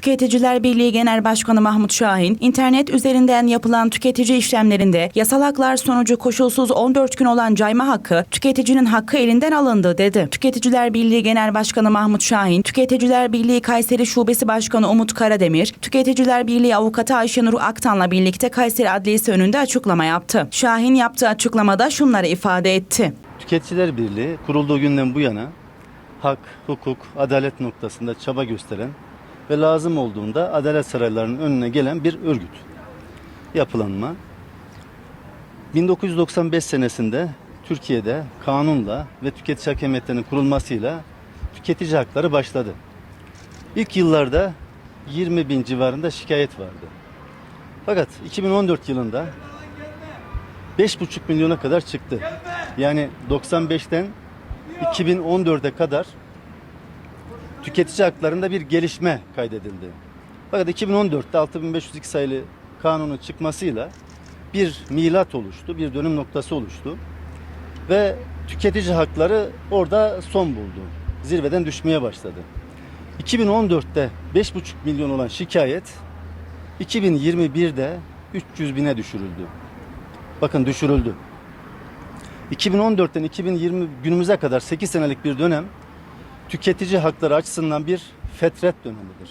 Tüketiciler Birliği Genel Başkanı Mahmut Şahin, internet üzerinden yapılan tüketici işlemlerinde yasal haklar sonucu koşulsuz 14 gün olan cayma hakkı tüketicinin hakkı elinden alındı dedi. Tüketiciler Birliği Genel Başkanı Mahmut Şahin, Tüketiciler Birliği Kayseri Şubesi Başkanı Umut Karademir, Tüketiciler Birliği Avukatı Ayşenur Aktan'la birlikte Kayseri Adliyesi önünde açıklama yaptı. Şahin yaptığı açıklamada şunları ifade etti. Tüketiciler Birliği kurulduğu günden bu yana hak, hukuk, adalet noktasında çaba gösteren ve lazım olduğunda adalet saraylarının önüne gelen bir örgüt. Yapılanma. 1995 senesinde Türkiye'de kanunla ve tüketici hakemiyetlerinin kurulmasıyla tüketici hakları başladı. İlk yıllarda 20 bin civarında şikayet vardı. Fakat 2014 yılında 5,5 milyona kadar çıktı. Yani 95'ten 2014'e kadar tüketici haklarında bir gelişme kaydedildi. Fakat 2014'te 6502 sayılı kanunun çıkmasıyla bir milat oluştu, bir dönüm noktası oluştu. Ve tüketici hakları orada son buldu. Zirveden düşmeye başladı. 2014'te 5,5 milyon olan şikayet 2021'de 300 bine düşürüldü. Bakın düşürüldü. 2014'ten 2020 günümüze kadar 8 senelik bir dönem tüketici hakları açısından bir fetret dönemidir.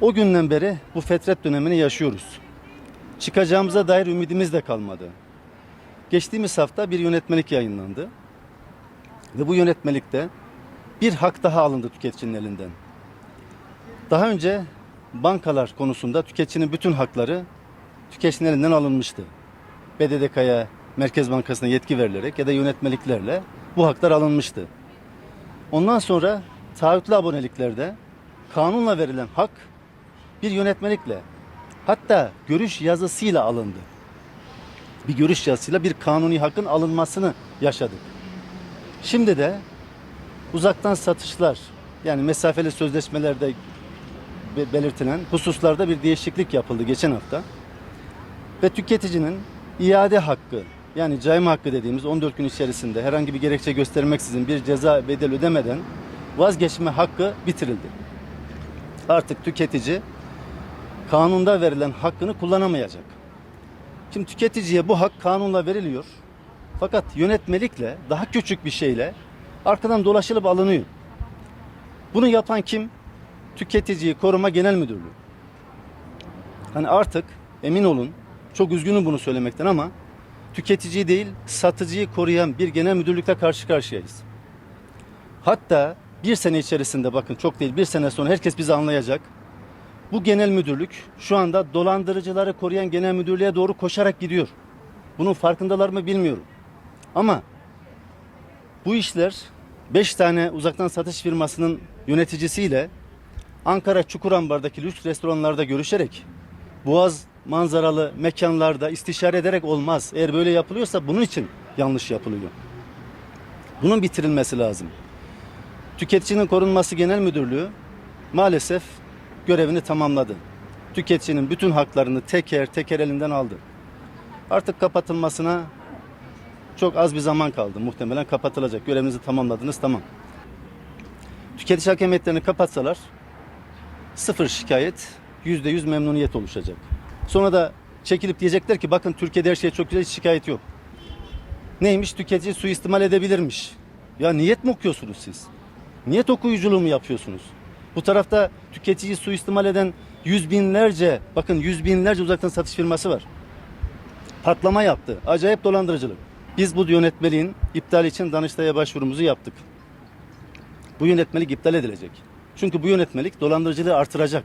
O günden beri bu fetret dönemini yaşıyoruz. Çıkacağımıza dair ümidimiz de kalmadı. Geçtiğimiz hafta bir yönetmelik yayınlandı. Ve bu yönetmelikte bir hak daha alındı tüketicinin elinden. Daha önce bankalar konusunda tüketicinin bütün hakları tüketicinin elinden alınmıştı. BDDK'ya, Merkez Bankası'na yetki verilerek ya da yönetmeliklerle bu haklar alınmıştı. Ondan sonra taahhütlü aboneliklerde kanunla verilen hak bir yönetmelikle hatta görüş yazısıyla alındı. Bir görüş yazısıyla bir kanuni hakkın alınmasını yaşadık. Şimdi de uzaktan satışlar yani mesafeli sözleşmelerde be- belirtilen hususlarda bir değişiklik yapıldı geçen hafta. Ve tüketicinin iade hakkı yani cayma hakkı dediğimiz 14 gün içerisinde herhangi bir gerekçe göstermeksizin bir ceza bedel ödemeden vazgeçme hakkı bitirildi. Artık tüketici kanunda verilen hakkını kullanamayacak. Şimdi tüketiciye bu hak kanunla veriliyor. Fakat yönetmelikle daha küçük bir şeyle arkadan dolaşılıp alınıyor. Bunu yapan kim? Tüketiciyi Koruma Genel Müdürlüğü. Hani artık emin olun çok üzgünüm bunu söylemekten ama tüketiciyi değil satıcıyı koruyan bir genel müdürlükle karşı karşıyayız. Hatta bir sene içerisinde bakın çok değil bir sene sonra herkes bizi anlayacak. Bu genel müdürlük şu anda dolandırıcıları koruyan genel müdürlüğe doğru koşarak gidiyor. Bunun farkındalar mı bilmiyorum. Ama bu işler 5 tane uzaktan satış firmasının yöneticisiyle Ankara Çukurambar'daki lüks restoranlarda görüşerek Boğaz manzaralı mekanlarda istişare ederek olmaz. Eğer böyle yapılıyorsa bunun için yanlış yapılıyor. Bunun bitirilmesi lazım. Tüketicinin Korunması Genel Müdürlüğü maalesef görevini tamamladı. Tüketicinin bütün haklarını teker teker elinden aldı. Artık kapatılmasına çok az bir zaman kaldı. Muhtemelen kapatılacak. Görevinizi tamamladınız tamam. Tüketici hakemiyetlerini kapatsalar sıfır şikayet, yüzde yüz memnuniyet oluşacak. Sonra da çekilip diyecekler ki bakın Türkiye'de her şey çok güzel hiç şikayet yok. Neymiş tüketici suistimal edebilirmiş. Ya niyet mi okuyorsunuz siz? Niyet okuyuculuğu mu yapıyorsunuz? Bu tarafta tüketiciyi suistimal eden yüz binlerce, bakın yüz binlerce uzaktan satış firması var. Patlama yaptı. Acayip dolandırıcılık. Biz bu yönetmeliğin iptali için Danıştay'a başvurumuzu yaptık. Bu yönetmelik iptal edilecek. Çünkü bu yönetmelik dolandırıcılığı artıracak.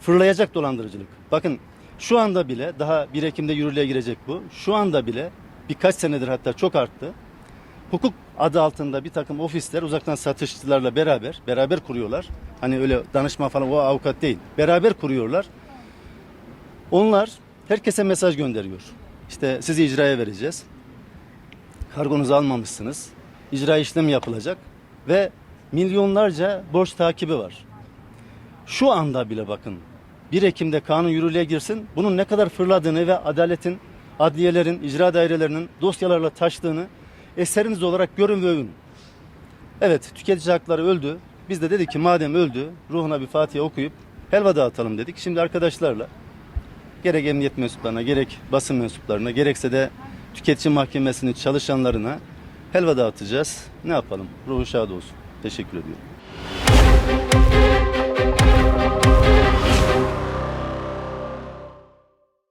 Fırlayacak dolandırıcılık. Bakın şu anda bile daha 1 Ekim'de yürürlüğe girecek bu. Şu anda bile birkaç senedir hatta çok arttı. Hukuk adı altında bir takım ofisler uzaktan satışçılarla beraber beraber kuruyorlar. Hani öyle danışma falan o avukat değil. Beraber kuruyorlar. Onlar herkese mesaj gönderiyor. İşte sizi icraya vereceğiz. Kargonuzu almamışsınız. İcra işlemi yapılacak ve milyonlarca borç takibi var. Şu anda bile bakın 1 Ekim'de kanun yürürlüğe girsin bunun ne kadar fırladığını ve adaletin, adliyelerin, icra dairelerinin dosyalarla taştığını eseriniz olarak görün ve övün. Evet tüketici hakları öldü. Biz de dedik ki madem öldü ruhuna bir Fatiha okuyup helva dağıtalım dedik. Şimdi arkadaşlarla gerek emniyet mensuplarına gerek basın mensuplarına gerekse de tüketici mahkemesinin çalışanlarına helva dağıtacağız. Ne yapalım? Ruhu şad olsun. Teşekkür ediyorum.